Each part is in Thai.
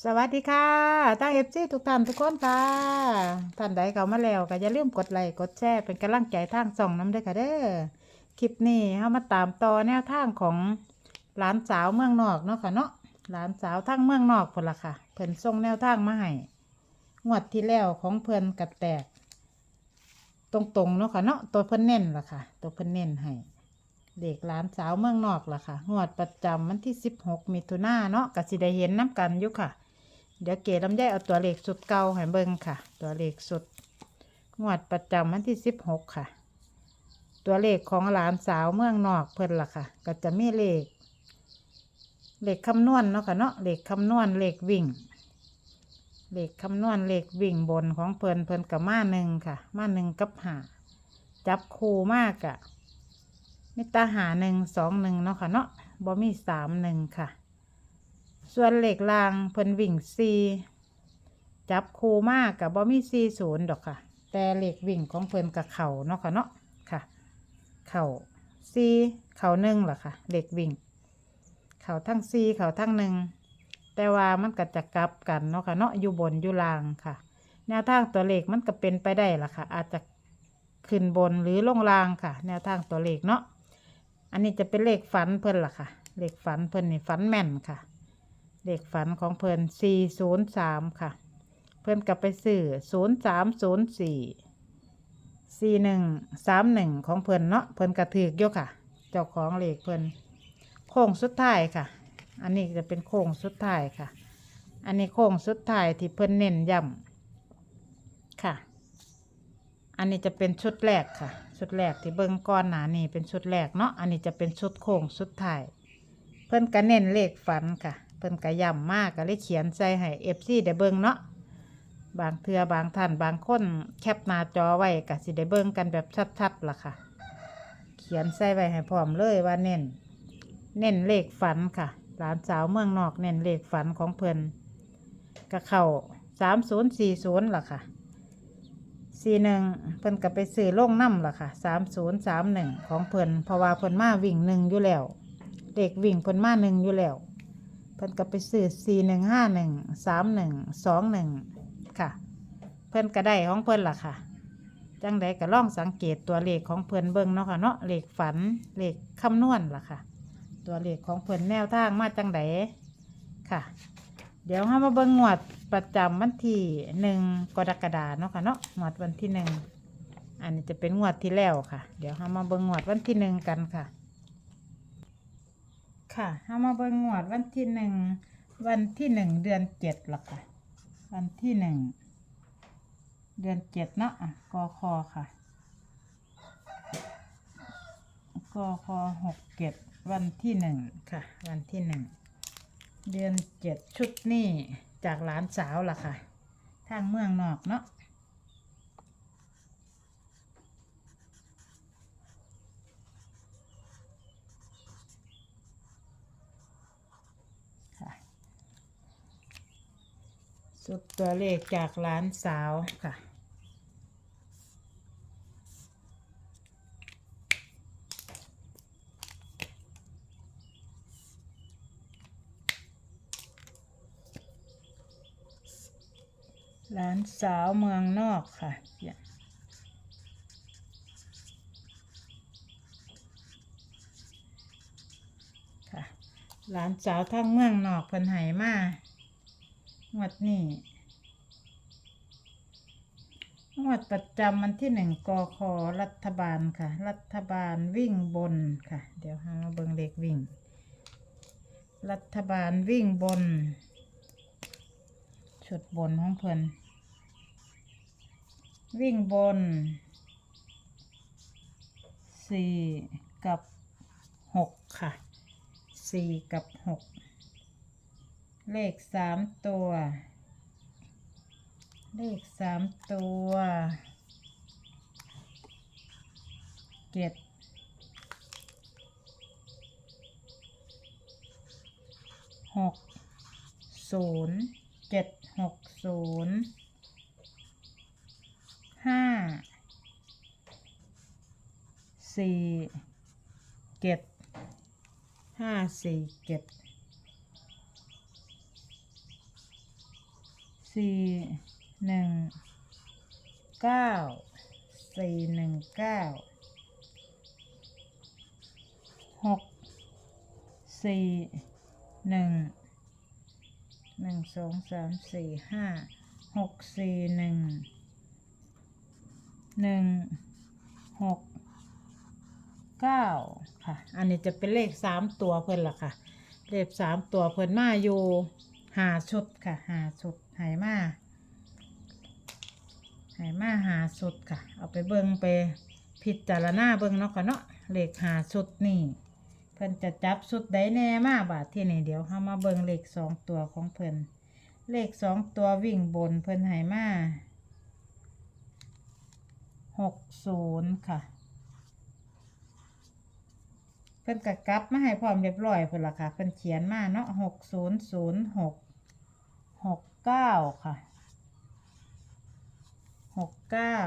สวัสดีค่ะตั้งเอฟซีทุกท่านทุกคนค่ะ ท่านใดเข้ามาแล้วก็อย่าลืมกดไลค์กดแชร์เป็นกำลังใจทางส่องน้ำด้วยค่ะเด้อ คลิปนี้เฮามาตามต่อแนวทางของหลานสาวเมืองนอกเนาะค่ะเนาะ หลานสาวทั้งเมืองนอกพุ่นละค่ะ เพิ่นส่งแนวทางมาให้ งวดที่แล้วของเพิ่นกัดแตก ตรงๆเนาะค่ะเนาะ ตัวเพิ่นเน้นละค่ะ ตัวเพิ่นเน้นให้ เด็กหลานสาวเมืองนอกละค่ะ งวดประจำวันที่ 16มิถุนายนเนาะก็สิได้เห็นน้ำกันอยู่ค่ะ เดี๋ยวเก๋ลำไยเอาตัวเลขสุดเก่าให้เบิ่งค่ะ ตัวเลขสุด งวดประจำวันที่16ค่ะ ตัวเลขของหลานสาวเมืองนอกเพิ่นล่ะค่ะ ก็จะมีเลข เลขคำนวณเนาะค่ะเนาะเลขคำนวณเลขวิ่ง เลขคำนวณเลขวิ่งบนของเพิ่นเพิ่นกับมาหนึ่งค่ะ มาหนึ่งกับหาจับคู่มากอะมิตาหาหนึ่งสองหนึ่งเนาะค่ะเนาะบ่มีสามหนึ่งค่ะ ส่วนเหล็กรางเพิ่นวิ่งซีจับคูมากกับบ่มีซีศูนย์ดอกค่ะ แต่เหล็กวิ่งของเพิ่นกับเข่าเนาะค่ะเนาะค่ะ เข่าซีเข่าหนึ่งล่ะค่ะเหล็กวิ่ง เข่าทั้งซีเข่าทั้งหนึ่งแต่ว่ามันก็จะกลับกันเนาะค่ะเนาะอยู่บนอยู่ล่างค่ะ แนวทางตัวเลขมันก็เป็นไปได้ล่ะค่ะ อาจจะขึ้นบนหรือลงล่างค่ะ แนวทางตัวเลขเนาะอันนี้จะเป็นเลขฝันเพิ่นล่ะค่ะ เลขฝันเพิ่นนี่ฝันแม่นค่ะ เลขฝันของเพิ่น403 ค่ะ เพิ่นกลับไปซื้อ0304 4131 ของเพิ่นเนาะเพิ่นกระถือกอยู่ค่ะ เจ้าของเลขเพิ่นโค้งสุดท้ายค่ะ อันนี้จะเป็นโค้งสุดท้ายค่ะ อันนี้โค้งสุดท้ายที่เพิ่นเน้นย้ำค่ะ อันนี้จะเป็นชุดแรกค่ะ ชุดแรกที่เบิ่งก้อนหนานี่เป็นชุดแรกเนาะ อันนี้จะเป็นชุดโค้งสุดท้าย เพิ่นก็เน้นเลขฝันค่ะ เพิ่นก็ยำมากก็เลยเขียนใส่ให้เอฟซีได้เบิ่งเนาะบางเทือบางท่านบางคนแคปหน้าจอไว้ก็สิได้เบิ่งกันแบบชัดๆล่ะค่ะ เขียนใส่ไว้ให้พร้อมเลยว่าเน้นเน้นเลขฝันค่ะ หลานสาวเมืองนอกเน้นเลขฝันของเพิ่นก็เข้าสามศูนย์สี่ศูนย์ล่ะค่ะสี่หนึ่งเพิ่นก็ไปซื้อล่งน้ำล่ะค่ะสามศูนย์สามหนึ่งของเพิ่นเพราะว่าเพิ่นมาวิ่งหนึ่งอยู่แล้ว เด็กวิ่งเพิ่นมาหนึ่งอยู่แล้ว พิ่นก็ไปซื้อสี่หนึ่งห้าหนึ่งสามหนึ่งสองหนึ่งค่ะ เพิ่นก็ได้ของเพิ่นล่ะค่ะ จังใดก็ลองสังเกตตัวเลขของเพิ่นเบิ่งเนาะค่ะเนาะเลขฝันเลขคำนวณล่ะค่ะ ตัวเลขของเพิ่นแนวทางมาจังใดค่ะ เดี๋ยวเรามาเบิ่งงวดประจำวันที่หนึ่งกรกฎาเนาะค่ะเนาะงวดวันที่หนึ่งอันนี้จะเป็นงวดที่แล้วค่ะ เดี๋ยวเรามาเบิ่งงวดวันที่หนึ่งกันค่ะ ค่ะเรามาเบิ่งงวดวันที่หนึ่งวันที่หนึ่งเดือนเจ็ดละค่ะ วันที่หนึ่งเดือนเจ็ดเนาะกอคอค่ะกอคอหกเจ็ดวันที่หนึ่งค่ะ วันที่หนึ่งเดือนเจ็ดชุดนี่จากหลานสาวล่ะค่ะ ทางเมืองนอกเนาะ สุดตัวเลขจากหลานสาวค่ะหลานสาวเมืองนอกค่ะเนี่ยค่ะหลานสาวทั้งเมืองนอกเพิ่นใหายมา งวดนี้งวดประจำวันที่หนึ่งกอคอรัฐบาลค่ะ รัฐบาลวิ่งบนค่ะ เดี๋ยวหาเบิงเลขวิ่ง รัฐบาลวิ่งบน ชุดบนของเพิ่อนวิ่งบนสี่กับหกค่ะสี่กับหก เลขสามตัว เลขสามตัวเจ็ดหกศูนย์เจ็ดหกศูนย์ห้าสี่เจ็ดห้าสี่เจ็ด สี่หนึ่งเก้าสี่หนึ่งเก้าหกสี่หนึ่งหนึ่งสองสามสี่ห้าหกสี่หนึ่งหนึ่งหกเก้าค่ะ อันนี้จะเป็นเลขสามตัวเพิ่นล่ะค่ะ เลขสามตัวเพิ่นมาอยู่ หาชุดค่ะหาชุดหายมาหายมาหาชุดค่ะ เอาไปเบิ่งไปพิจารณาเบิ่งเนาะค่ะเนาะเลขหาชุดนี่เพิ่นจะจับชุดใดแน่มาบาทที่นี่เดี๋ยวเฮามาเบิ่งเลขสองตัวของเพิ่นเลขสองตัววิ่งบนเพิ่นหายมาหกศูนย์ค่ะ เพิ่นกะกลับมาให้พร้อมเรียบร้อยเพิ่นละค่ะ เพิ่นเขียนมาเนาะหกศูนย์ศูนย์หก หกเก้าค่ะหกเก้า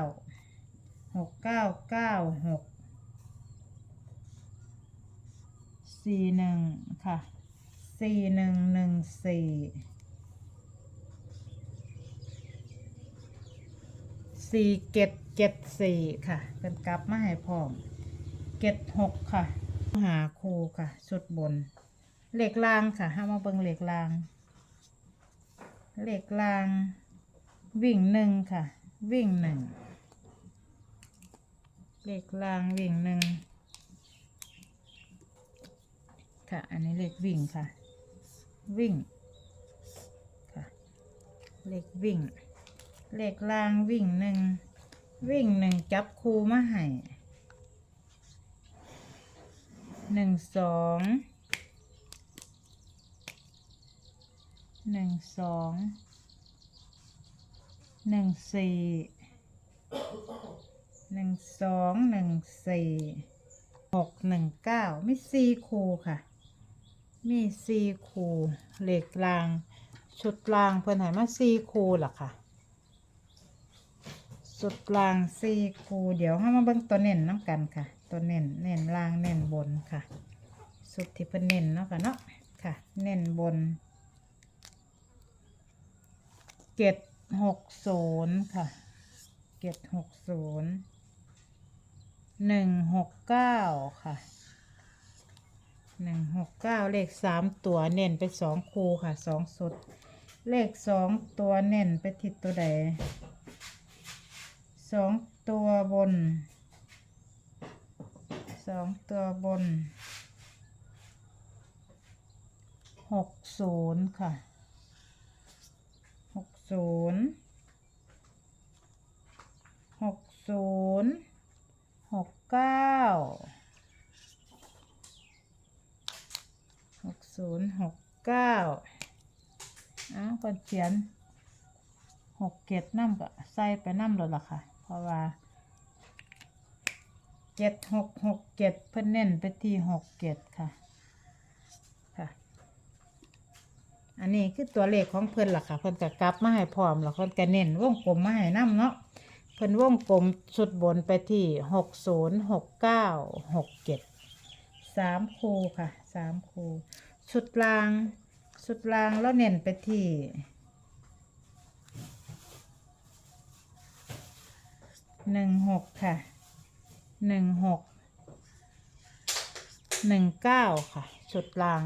หกเก้าเก้าหกสี่หนึ่งค่ะสี่หนึ่งหนึ่งสี่สี่เจ็ดเจ็ดสี่ค่ะเพิ่นกลับมาให้พร้อมเก็ดหกค่ะ หาครูค่ะชุดบนเหล็กลางค่ะห้ามาเบิงเหล็กลาง เหล็กลาง วิ่งหนึ่งค่ะ วิ่งหนึ่งเหล็กลางวิ่งหนึ่งค่ะ อันนี้เหล็กวิ่งค่ะ วิ่งค่ะเหล็กวิ่งเหล็กลางวิ่งหนึ่งวิ่งหนึ่งจับคูมาให้หนึ่งสอง หนึ่งสองหนึ่งสี่หนึ่งสองหนึ่งสี่หกหนึ่งเก้ามีสี่คูค่ะ มีสี่คูเหล็กราง ชุดรางเพิ่นใหายมาสี่คูล่ะค่ะสุดรางสี่คูเดี๋ยวให้มาเบิ่งตัวเน้นน้ำกันค่ะ ตัวเน้นเน้นลางเน้นบนค่ะ สุดที่เพิ่นเน้นเนาะค่ะเนาะค่ะ เน้นบน เจ็ดหกศูนย์ค่ะเจ็ดหกศูนย์หนึ่งหกเก้าค่ะหนึ่งหกเก้าเลขสามตัวเน้นไปสองคูค่ะสองสุด เลขสองตัวเน้นไปทิศตัวใดสองตัวบนสองตัวบนหกศูนย์ค่ะ ศูนย์หกศูนย์หกเก้าหกศูนย์หกเก้าอ้าวก่อนเขียนหกเกตน้ำก็ใส่ไปน้ำเลยล่ะค่ะ เพราะว่าเจ็ดหกหกเจ็ดเพิ่นเน้นไปที่หกเจ็ดค่ะ อันนี้คือตัวเลขของเพิ่นล่ะค่ะเพิ่นก็กลับมาให้พร้อมแล้วเพิ่นก็เน้นวงกลมมาให้น้ำเนาะเพิ่นวงกลมชุดบนไปที่หกศูนย์หกเก้าหกเจ็ดสามคูค่ะสามคูชุดรางชุดรางแล้วเน้นไปที่หนึ่งหกค่ะหนึ่งหกหนึ่งเก้าค่ะชุดราง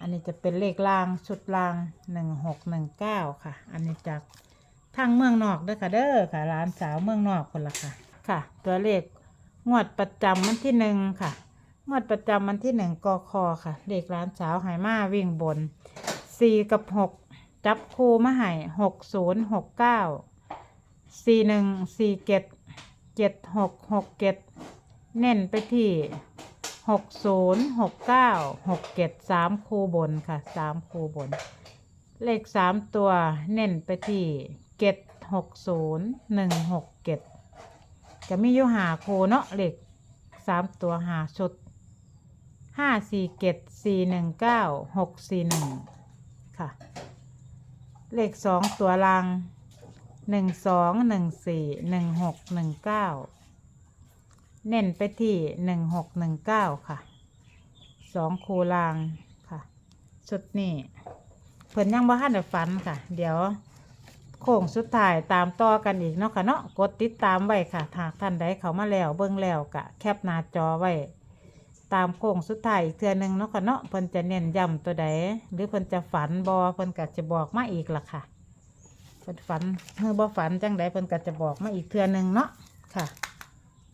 อันนี้จะเป็นเลขรางชุดรางหนึ่งหกหนึ่งเก้าค่ะ อันนี้จากทางเมืองนอกเด้อค่ะเด้อค่ะร้านสาวเมืองนอกคนละค่ะ ค่ะ ตัวเลขงวดประจำวันที่หนึ่งค่ะงวดประจำวันที่หนึ่งกคค่ะเลขร้านสาวหายมาวิ่งบนสี่กับหกจับคู่มาใหายหกศูนย์หกเก้าสี่หนึ่งสี่เจ็ดเจ็ดหกหกเจ็ดเน้นไปที่ หกศูนย์หกเก้าหกเจ็ดสามคูบนค่ะสามคูบน เลขสามตัวเน้นไปที่เจ็ดหกศูนย์หนึ่งหกเจ็ดจะมีอยู่หาคูเนาะเลขสามตัวหาชุดห้าสี่เจ็ดสี่หนึ่งเก้าหกสี่หนึ่งค่ะ เลขสองตัวรางหนึ่งสองหนึ่งสี่หนึ่งหกหนึ่งเก้า เน้นไปที่หนึ่งหกหนึ่งเก้าค่ะสองคูลางค่ะชุดนี้เพิ่นยังบ่ทันได้ฝันค่ะ เดี๋ยวโค้งสุดท้ายตามต่อกันอีกเนาะค่ะเนาะกดติดตามไว้ค่ะหากท่านใดเขามาแล้วเบิ่งแล้วกะแคปหน้าจอไว้ ตามโค้งสุดท้ายอีกเทื่อหนึงเนาะค่ะเนาะเพิ่นจะเน้นย้ำตัวใดหรือเพิ่นจะฝันบอเพิ่นก็จะบอกมาอีกล่ะค่ะเพิ่นฝันเฮือบ่ฝันจังใดเพิ่นก็จะบอกมาอีกเทื่อหนึงเนาะค่ะ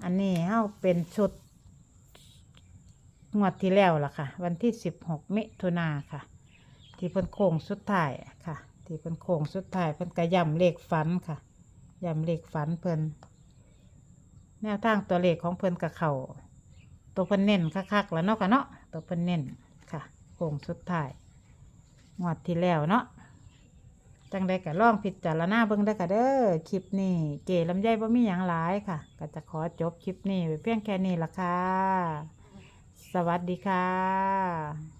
อันนี้เฮาเป็นชุดงวดที่แล้วล่ะค่ะ วันที่สิบหกมิถุนาค่ะ ที่เพิ่นโค้งสุดท้ายค่ะ ที่เพิ่นโค้งสุดท้ายเพิ่นก็ย้ำเลขฝันค่ะยำเลขฝันเพิ่นแนวทางตัวเลขของเพิ่นกับเขาตัวเพิ่นเน้นคักๆแล้วเนาะค่ะเนาะตัวเพิ่นเน้นค่ะโค้งสุดท้ายงวดที่แล้วเนาะ จังใดก็ลองพิจารณาเบิ่งได้อค่ะเด้อคลิปนี้เก๋ลำไยบ่มีหยังหลายค่ะ ก็จะขอจบคลิปนี้ไปเพียงแค่นี้ละค่ะ สวัสดีค่ะ